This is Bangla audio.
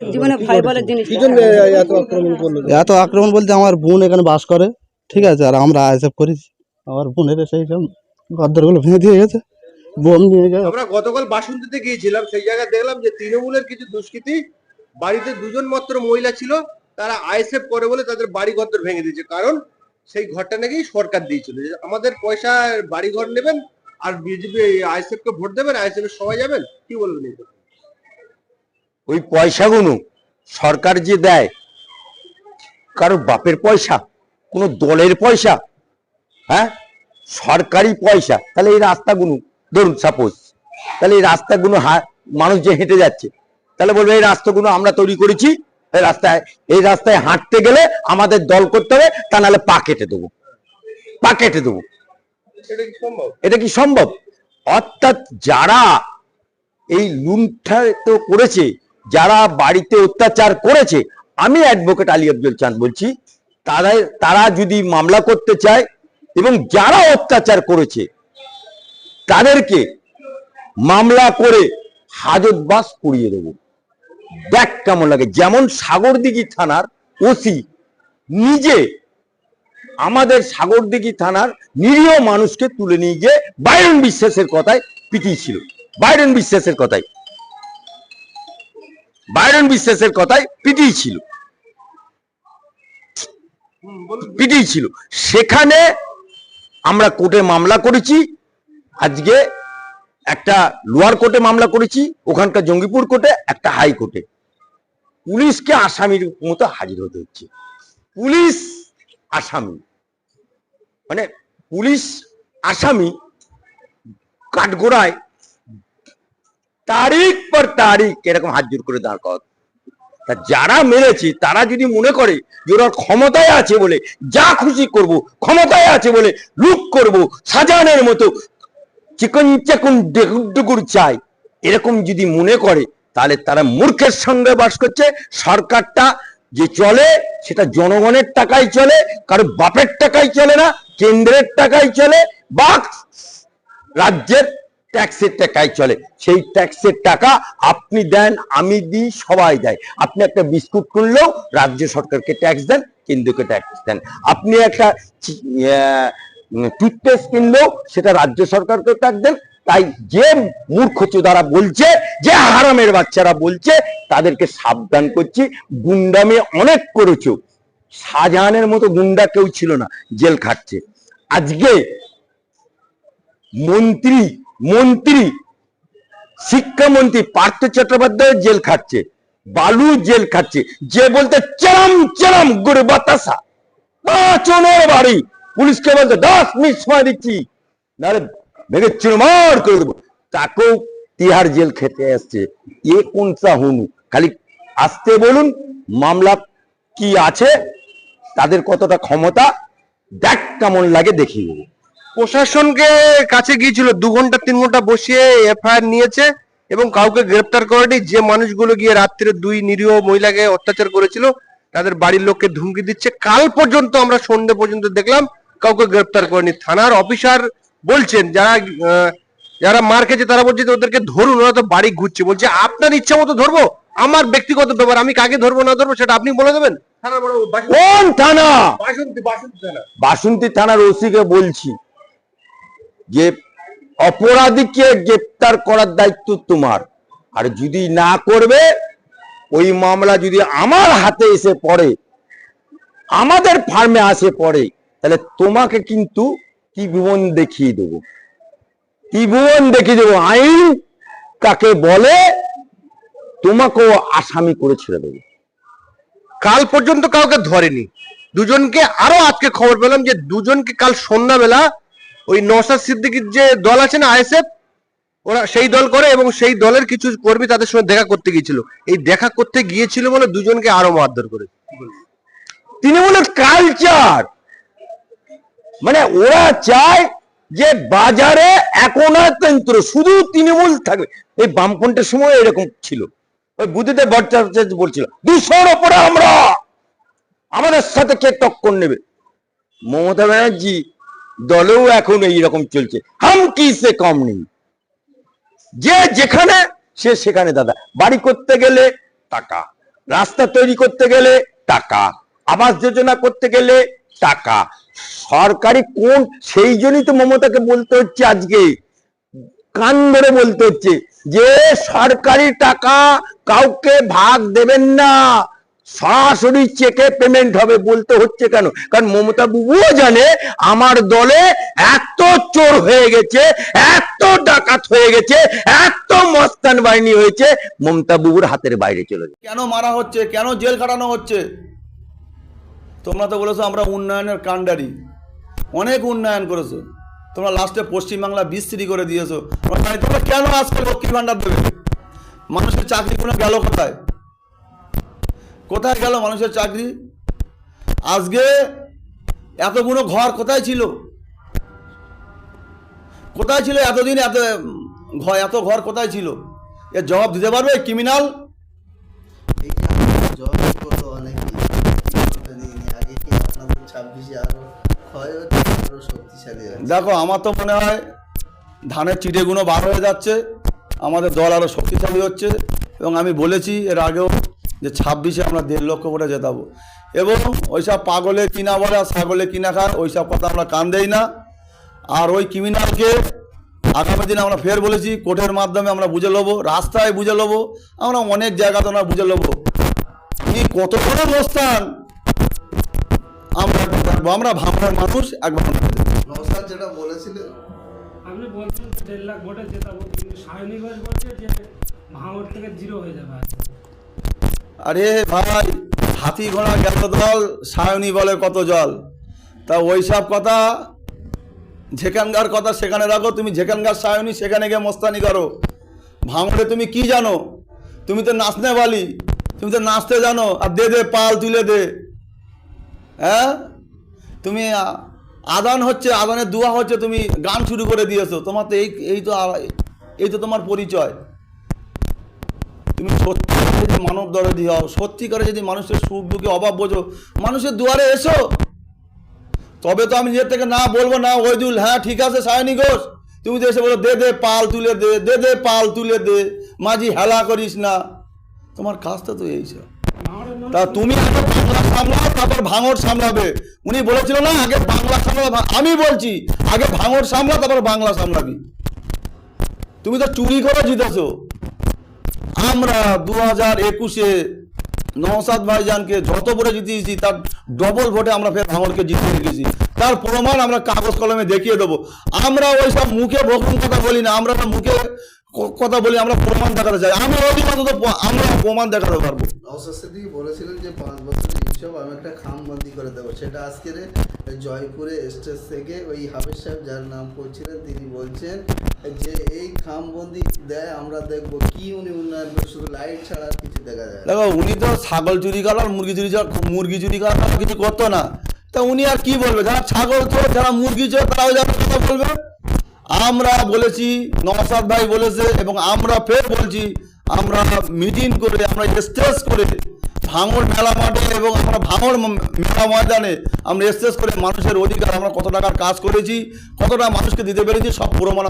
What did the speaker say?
জীবনে ভয় বলে জিনিস এত আক্রমণ করল? এত আক্রমণ বলতে আমার বোন এখানে বাস করে ঠিক আছে আর আমরা আইসেফ করেছি। আমার বোনের সেই সব গদ্দরগুলো ভেঙে দিয়ে গেছে বোম নিয়ে যায় আমরা গতকাল বাসন্তীতে গিয়েছিলাম সেই জায়গায় দেখলাম যে তৃণমূলের কিছু দুষ্কৃতী বাড়িতে দুজন মাত্র মহিলা ছিল তারা আইএসএফ করে বলে তাদের বাড়ি ঘর ভেঙে দিয়েছে। কারণ সেই ঘরটা নাকি সরকার দিয়েছিল। আমাদের পয়সা বাড়ি ঘর নেবেন আর বিজেপি আইএসএফ কে ভোট দেবেন আইএসএফ এর সবাই যাবেন কি বলবেন এই কথা? ওই পয়সাগুলো সরকার যে দেয় কারও বাপের পয়সা কোনো দলের পয়সা হ্যাঁ? সরকারি পয়সা তাহলে এই রাস্তাগুলো ধরুন সাপোজ তাহলে এই রাস্তাগুলো মানুষ যে হেঁটে যাচ্ছে তাহলে বলবে এই রাস্তাগুলো আমরা তৈরি করেছি এই রাস্তায় এই রাস্তায় হাঁটতে গেলে আমাদের দল করতে হবে তা নাহলে পা কেটে দেবো পা কেটে দেবো। এটা কি সম্ভব? অর্থাৎ যারা এই লুণ্ঠিত করেছে যারা বাড়িতে অত্যাচার করেছে, আমি অ্যাডভোকেট আলী আব্দুল চাঁদ বলছি, তারা তারা যদি মামলা করতে চায় এবং যারা অত্যাচার করেছে, তাদেরকে মামলা করে হাজতবাস করিয়ে দেবো। দেখ কেমন লাগে। যেমন সাগরদিঘি থানার ওসি নিজে আমাদের সাগরদিঘি থানার নিরীহ মানুষকে তুলে নিয়ে গিয়ে বাইরন বিশ্বাসের কথায় পিটিয়েছিল। বাইরন বিশ্বাসের কথায়। বাইরন বিশ্বাসের কথায় পিটিয়েছিল ছিল। বলুন পিটিয়েছিল সেখানে আমরা কোর্টে মামলা করেছি। আজকে একটা লোয়ার কোর্টে মামলা করেছি, ওখানকার জঙ্গিপুর কোর্টে, একটা হাই কোর্টে। পুলিশকে আসামির মতো হাজির হতে হচ্ছে। পুলিশ আসামি। মানে পুলিশ আসামি কাঠগোড়ায় তারিখ পর তারিখ এরকম হাত জোর করে দাঁড় করাতো। তা যারা মেরেছে, তারা যদি মনে করে যে ওরা ক্ষমতায় আছে বলে যা খুশি করব, ক্ষমতায় আছে বলে লুট করব, সাজানের মতো চিকন চাকুন ডুকুর চাই, এরকম যদি মনে করে, তাহলে তারা মূর্খের সঙ্গে বাস করছে, সরকারটা যে চলে, সেটা জনগণের টাকায় চলে, কারও বাপের টাকায় চলে না, কেন্দ্রের টাকায় চলে, বা রাজ্যের ট্যাক্সের টাকায় চলে। সেই ট্যাক্সের টাকা আপনি দেন, আমি দিই, সবাই দেয়। আপনি একটা বিস্কুট কিনলেও রাজ্য সরকারকে ট্যাক্স দেন, কেন্দ্রকে ট্যাক্স দেন। আপনি একটা টুথপেস্ট কিনলেও সেটা রাজ্য সরকারকে ট্যাক্স দেন। তাই যে মূর্খ দ্বারা বলছে, যে হারামের বাচ্চারা বলছে, তাদেরকে সাবধান করছি। গুন্ডামি অনেক করেছ। শাহজাহানের মতো গুন্ডা কেউ ছিল না, জেল খাটছে। আজকে মন্ত্রী মন্ত্রী, শিক্ষামন্ত্রী পার্থ চট্টোপাধ্যায় জেল খাচ্ছে, বালু জেল খাচ্ছে, যে বলতে চরম চরম গুড় বাতাসা বাড়ি, পুলিশকে বলতে দশ মিনিট সময় দিচ্ছি, নাহলে ভেঙে চুরমার করে দেবো। তাকেও তিহার জেল খেতে আসছে এ কোনটা হুনু? খালি আসতে বলুন, মামলা কি আছে, তাদের কতটা ক্ষমতা, দেখ কেমন লাগে দেখিয়ে প্রশাসনকে কাছে গিয়েছিল দু ঘণ্টা তিন ঘণ্টা বসিয়ে এফআইআর নিয়েছে এবং কাউকে গ্রেপ্তার করেনি। যে মানুষগুলো গিয়ে রাত্রে দুই নিরীহ মহিলাকে অত্যাচার করেছিল তাদের বাড়ির লোককে ধুমকি দিচ্ছে। কাল পর্যন্ত আমরা সন্ধ্যে পর্যন্ত দেখলাম কাউকে গ্রেপ্তার করেনি। থানার অফিসার বলছেন যারা যারা মার খেয়েছে তারা বলছে ওদেরকে ধরুন ওরা তো বাড়ি ঘুরছে। বলছে আপনার ইচ্ছা মতো ধরবো আমার ব্যক্তিগত ব্যাপার আমি কাকে ধরবো না ধরবো সেটা আপনি বলে দেবেন? থানার বড় বাসন্তী কোন থানা? বাসন্তী বাসন্তী থানা। বাসন্তী থানার ওসিকে বলছি। যে অপরাধীকে গ্রেপ্তার করার দায়িত্ব তোমার। আর যদি না করবে, ওই মামলা যদি আমার হাতে এসে পড়ে, আমাদের ফার্মে আসে পড়ে, তাহলে তোমাকে কিন্তু ত্রিভুবন দেখিয়ে দেবো। ত্রিভুবন দেখিয়ে দেবো, আইন কাকে বলে তোমাকেও আসামি করে ছেড়ে দেবো। কাল পর্যন্ত কাউকে ধরেনি। দুজনকে আরও আজকে খবর পেলাম যে দুজনকে কাল সন্ধ্যাবেলা ওই নসাদ সিদ্দিকির যে দল আছে না আইএসএফ, ওরা সেই দল করে এবং সেই দলের কিছু কর্মী তাদের সঙ্গে দেখা করতে গিয়েছিল। এই দেখা করতে গিয়েছিল বলে দুজনকে আরও মারধর করে। তিনি তৃণমূলের কালচার মানে ওরা চায় যে বাজারে একনাতন্ত্র শুধু তৃণমূল থাকবে। এই বামফ্রন্টের সময় এরকম ছিল। ওই বুদ্ধিতে ভট্টাচার্য বলছিল, দুশোর ওপরে আমরা! আমাদের সাথে কে টক্কর নেবে? মমতা ব্যানার্জি দলেও এখন এইরকম চলছে। হাম কি সে কম নেই। যে যেখানে, সে সেখানে, দাদা। বাড়ি করতে গেলে টাকা। রাস্তা তৈরি করতে গেলে টাকা। আবাস যোজনা করতে গেলে টাকা। সরকারি কোন, সেই জন্যই তো মমতাকে বলতে হচ্ছে আজকে। কান ধরে বলতে হচ্ছে যে, সরকারি টাকা কাউকে ভাগ দেবেন না। সরাসরি চেকে পেমেন্ট হবে, বলতে হচ্ছে কেন? কারণ মমতা বুবুও জানে আমার দলে এত চোর হয়ে গেছে, এত ডাকাত হয়ে গেছে, এত মস্তান বাহিনী হয়েছে, মমতা বুবুর হাতের বাইরে চলে কেন মারা হচ্ছে? কেন জেল খাটানো হচ্ছে? তোমরা তো বলেছ আমরা উন্নয়নের কাণ্ডারি। অনেক উন্নয়ন করেছ। তোমরা লাস্টে পশ্চিমবাংলা বিস্তৃতি করে দিয়েছ। তোমরা কেন আজকে লক্ষ্মী ভাণ্ডার দেবে? মানুষের চাকরি কোনো গেল কোথায়? কোথায় গেল মানুষের চাকরি? আজকে এতগুলো ঘর কোথায় ছিল? কোথায় ছিল এতদিন এত ঘর এত ঘর কোথায় ছিল? এর জবাব দিতে পারবে ক্রিমিনাল? দেখো, আমার তো মনে হয় ধানের চিটেগুলো বার হয়ে যাচ্ছে, আমাদের দল আরও শক্তিশালী হচ্ছে, এবং আমি বলেছি এর আগেও যে ছাব্বিশে আমরা দেড় লক্ষ করে জেতাবো। এবং ওইসব পাগলে কিনা বলে আর ছাগলে কিনা খায় ওইসব কথা আমরা কান দেই না। আর ওই ক্রিমিনালকে আগামী দিনে আমরা ফের বলেছি কোর্টের মাধ্যমে আমরা বুঝে নেব রাস্তায় বুঝে নেব আমরা অনেক জায়গাতে আমরা বুঝে নেব কি কত বড় অবস্থান! আমরা দেখব আমরা ভাবনার মানুষ একবার যেটা বলেছিলেন। আপনি বলছেন দেড় লাখ ভোটে জেতাবো কিন্তু বলছে যে ভাঙড় থেকে জিরো হয়ে যাবে। আরে ভাই, হাতি ঘোড়া গেল দল? সায়নী বলে কত জল? তা ওইসব কথা যেখানকার কথা সেখানে রাখো, তুমি যেখানকার সায়নী, সেখানে গিয়ে মস্তানি করো। ভাঙড়ে তুমি কি জানো? তুমি তো নাচনে বালি, তুমি তো নাচতে জানো। আর দে দে, পাল তুলে দে। হ্যাঁ? তুমি আদান হচ্ছে, আদানের দুয়া হচ্ছে, তুমি গান শুরু করে দিয়েছ। তোমার তো এই এই তো এই তো তোমার পরিচয়। তুমি সত্যি মানব দরদি হও। সত্যিকারে যদি মানুষের সুখ দুঃখে অভাব বোঝো, মানুষের দুয়ারে এসো। তবে তো আমি নিজের থেকে না বলব না, ওইদুল হ্যাঁ ঠিক আছে, সায়নী ঘোষ তুমি তো এসে বলো, দে দে, পাল তুলে দে দে দে, পাল তুলে দে, মাঝি হেলা করিস না। তোমার কাজটা তো এইসব তা তুমি আগে বাংলা সামলাও, তারপর ভাঙড় সামলাবে। উনি বলেছিল না, আগে বাংলা সামলা আমি বলছি, আগে ভাঙড় সামলা তারপর বাংলা সামলাবি। তুমি তো চুরি করে জিতেছো। আমরা দু হাজার একুশে নওসাদ ভাইজানকে যত ভোটে জিতিয়েছি, তার ডবল ভোটে আমরা ফের ভাঙড়কে জিতিয়ে রেখেছি। তার প্রমাণ আমরা কাগজ কলমে দেখিয়ে দেবো। আমরা ওই সব মুখে ভোগন কথা বলি না, আমরা মুখে কথা বলি আমরা প্রমাণ দেখাতে চাই। আমি অধিকাংশ আমরা প্রমাণ দেখাতে পারব। নওসাদ বলেছিলেন যে পাঁচ হিসাব আমি একটা খামবন্দি করে দেবো। সেটা আজকের জয়পুরে স্টেজ থেকে ওই হাফিজ সাহেব যার নাম করছিলেন তিনি বলছেন যে এই খামবন্দি দেয় আমরা দেখব কি উনি উন্নয়ন করে শুধু লাইট ছাড়া কিছু দেখা যায় দেখো উনি তো ছাগল চুরি করা আর মুরগি চুরি মুরগি চুরি করা কিছু করতো না। তা উনি আর কি বলবে? যারা ছাগল চোর যারা মুরগি চোর তারাও যারা কথা বলবে? আমরা বলেছি নওসাদ ভাই বলেছে এবং আমরা ফের বলছি, আমরা মিটিং করে, আমরা স্টেজ করে ভাঙর মেলা মাঠে এবং আমরা ভাঙর মেলা ময়দানে আমরা স্টেজ করে মানুষের অধিকার, আমরা কত টাকার কাজ করেছি, কতটা মানুষকে দিতে পেরেছি, সব প্রমাণ